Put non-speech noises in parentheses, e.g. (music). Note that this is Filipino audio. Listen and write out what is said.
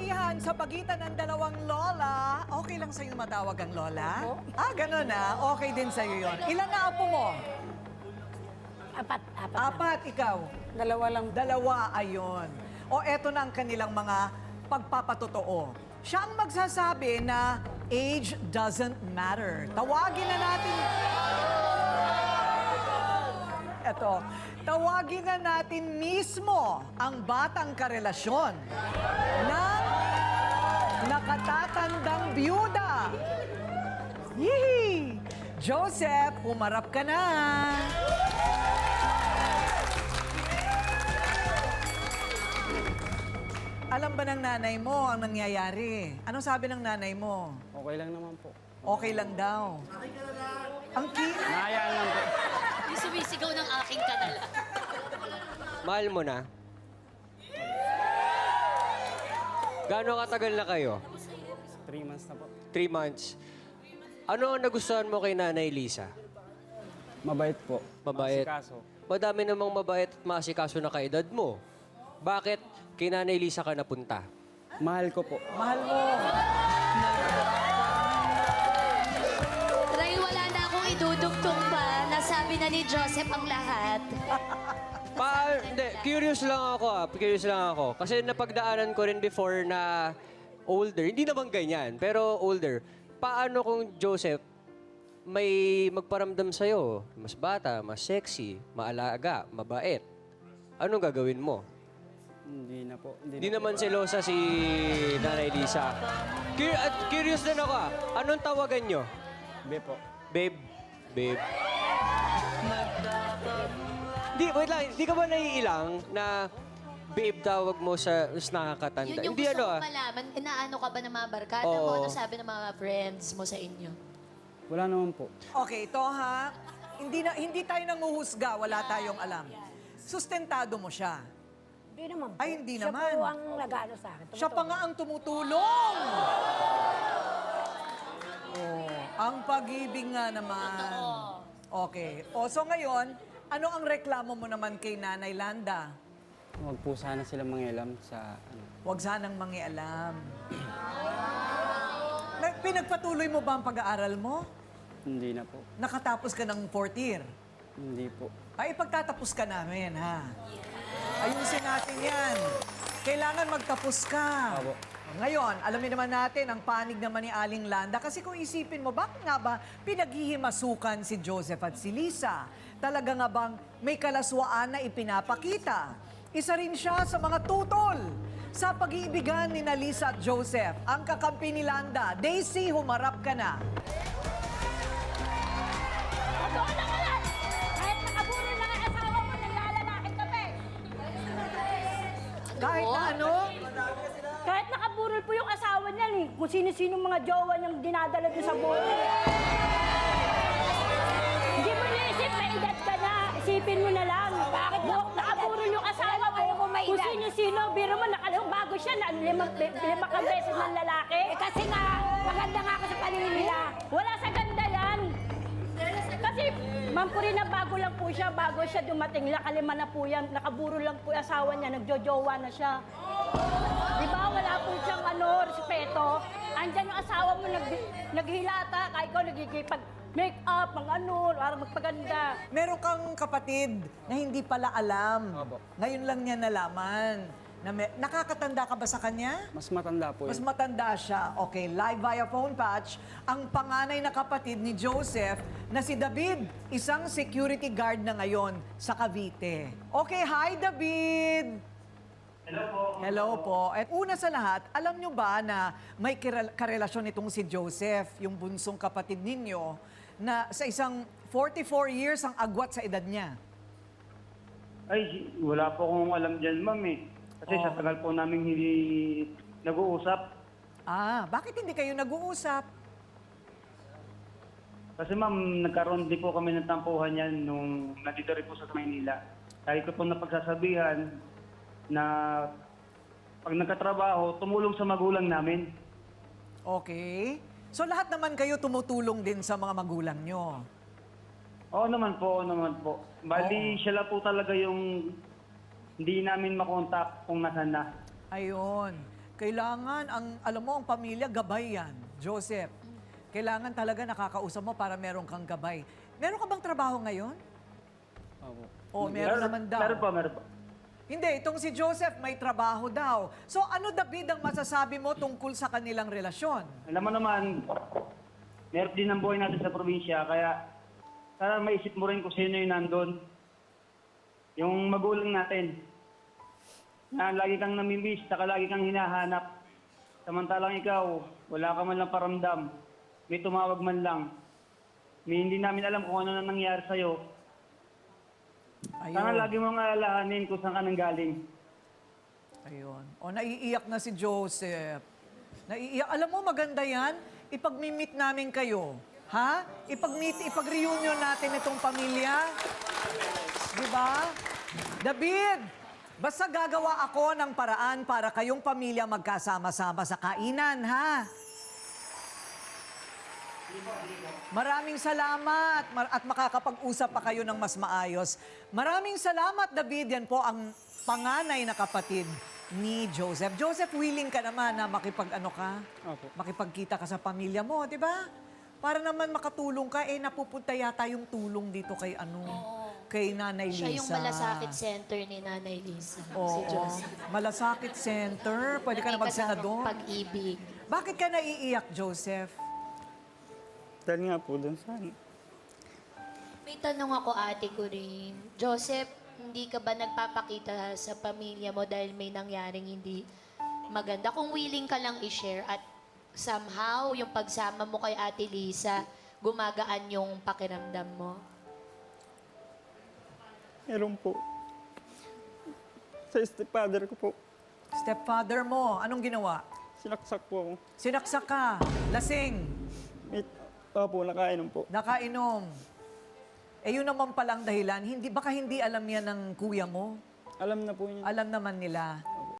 Kasabihan sa pagitan ng dalawang lola, okay lang sa'yo matawag ang lola? Opo. Ah, ganun na. Okay din sa'yo yon. Ilan na apo mo? Apat, apat. Apat, ikaw. Dalawa lang. Dalawa, ayon. O eto na ang kanilang mga pagpapatotoo. Siya ang magsasabi na age doesn't matter. Tawagin na natin... Eto, tawagin na natin mismo ang batang karelasyon ng nakatatandang byuda. Yee! Joseph, humarap ka na. Alam ba ng nanay mo ang nangyayari? Anong sabi ng nanay mo? Okay lang naman po. Okay lang daw. Ang ki... Nahayaan lang po. Yung sumisigaw ng aking kanala. Mahal mo na? Gaano katagal na kayo? Three months na po. Three months. Ano ang nagustuhan mo kay Nanay Lisa? Mabait po. Mabait. Kaso, Madami namang mabait at maasikaso na kaedad mo. Bakit kay Nanay Lisa ka napunta? mahal ko po. Mahal mo. Dahil wala na akong idudugtong pa, nasabi na ni Joseph ang lahat. (laughs) Pa, hindi, curious lang ako ah. Curious lang ako. Kasi napagdaanan ko rin before na older. Hindi naman ganyan, pero older. Paano kung Joseph may magparamdam sa'yo? Mas bata, mas sexy, maalaga, mabait. Anong gagawin mo? Hindi na po. Hindi, Hindi na po. naman selosa si Nanay Lisa. Cur- at curious din ako ah. Anong tawagan nyo? Po. Babe. Babe. Di, wait lang. Di ka ba naiilang na babe tawag mo sa mas nakakatanda? Yun yung Hindi gusto ano kong ah. malaman. Inaano ka ba ng mga barkada mo? Oo. Ano sabi ng mga friends mo sa inyo? Wala naman po. Okay, ito ha. Hindi, na, hindi tayo nanguhusga, wala tayong alam. Sustentado mo siya. Hindi naman po. Ay, hindi Siya naman. po ang nag-ano sa akin. Siya pa nga ang tumutulong. Oh, ang pag-ibig nga naman. Okay. O, so ngayon, ano ang reklamo mo naman kay Nanay Landa? Huwag po sana sila mangialam sa ano. Huwag sanang mangialam. Na- Pinagpatuloy mo ba ang pag-aaral mo? Hindi na po. Nakatapos ka ng fourth year. Hindi po. Ay, pagtatapos ka namin, ha? Ayusin natin yan. Kailangan magtapos ka. Opo. Ngayon, alamin naman natin ang panig naman ni Aling Landa. Kasi kung isipin mo, bakit nga ba pinaghihimasukan si Joseph at si Lisa? Talaga nga bang may kalaswaan na ipinapakita? Isa rin siya sa mga tutol sa pag-iibigan ni na Lisa at Joseph. Ang kakampi ni Landa, Daisy, humarap ka na. Totoo na nga! Kahit na ano, Kahit nakaburol po yung asawa niyan eh. Kung sino-sino mga jowa niyang dinadala doon sa buhay. Siya na lima, lima kang beses ng lalaki. Eh, kasi nga, maganda nga ako sa paningin nila. Wala sa ganda yan. Kasi, ma'am Purina, bago lang po siya, bago siya dumating, nakalima na po yan, nakaburo lang po yung asawa niya, nagjojowa na siya. Di ba, wala po siyang ano, respeto. Andyan yung asawa mo, nag, naghilata, kahit ikaw nagigipag make up, mga ano, para magpaganda. Meron kang kapatid na hindi pala alam. Opo. Ngayon lang niya nalaman. Na may- nakakatanda ka ba sa kanya? Mas matanda po Mas yun. matanda siya. Okay, live via phone patch, ang panganay na kapatid ni Joseph na si David, isang security guard na ngayon sa Cavite. Okay, hi David! Hello po. Hello po. At una sa lahat, alam nyo ba na may kirel- karelasyon itong si Joseph, yung bunsong kapatid ninyo, na sa isang 44 years ang agwat sa edad niya? Ay, wala po akong alam dyan, ma'am eh. Kasi sa tagal po namin hindi nag-uusap. Ah, bakit hindi kayo nag-uusap? Kasi ma'am, nagkaroon din po kami ng tampuhan yan nung nandito rin po sa Maynila. Dahil ko po napagsasabihan na pag nagkatrabaho, tumulong sa magulang namin. Okay. So lahat naman kayo tumutulong din sa mga magulang nyo. Oo naman po, oo naman po. Bali, siya lang po talaga yung hindi namin makontak kung nasan na. Ayun. Kailangan, ang, alam mo, ang pamilya, gabay yan. Joseph, kailangan talaga nakakausap mo para meron kang gabay. Meron ka bang trabaho ngayon? Opo. O, meron naman daw. Meron po, meron po. Hindi, itong si Joseph may trabaho daw. So ano David ang masasabi mo tungkol sa kanilang relasyon? Alam mo naman, meron din ang buhay natin sa probinsya, kaya sana maisip mo rin kung sino yung nandun. Yung magulang natin. Na lagi kang namimiss, saka lagi kang hinahanap. Samantalang ikaw, wala ka man lang paramdam. May tumawag man lang. May hindi namin alam kung ano na nangyari sa'yo. Sana Ayun. lagi mong alalahanin kung saan ka nanggaling. Ayun. O, naiiyak na si Joseph. Naiiyak. Alam mo, maganda yan. Ipag-meet namin kayo. Ha? Ipag-meet, ipag-reunion natin itong pamilya. Di ba? David, basta gagawa ako ng paraan para kayong pamilya magkasama-sama sa kainan, ha? Maraming salamat Mar- at makakapag-usap pa kayo ng mas maayos. Maraming salamat, David. Yan po ang panganay na kapatid ni Joseph. Joseph, willing ka naman na makipag-ano ka? Opo. Makipagkita ka sa pamilya mo, di ba? Para naman makatulong ka, eh napupunta yata yung tulong dito kay ano, kay Nanay Lisa. Siya yung malasakit center ni Nanay Lisa, si Oo. Joseph. Malasakit Center. Pwede ka na May magsenador. kasamang Pag-ibig. Bakit ka naiiyak, Joseph? Dahil nga po dun sa ano, May tanong ako, ate ko rin. Joseph, hindi ka ba nagpapakita sa pamilya mo dahil may nangyaring hindi maganda? Kung willing ka lang i-share at somehow yung pagsama mo kay ate Lisa, gumagaan yung pakiramdam mo. Meron po. Sa stepfather ko po, Stepfather mo, anong ginawa? sinaksak po ako. Sinaksak ka, lasing, May, opo, nakainom po. nakainom. Eh yun naman palang dahilan, hindi, baka hindi alam yan ng kuya mo. Alam na po niya. Alam naman nila.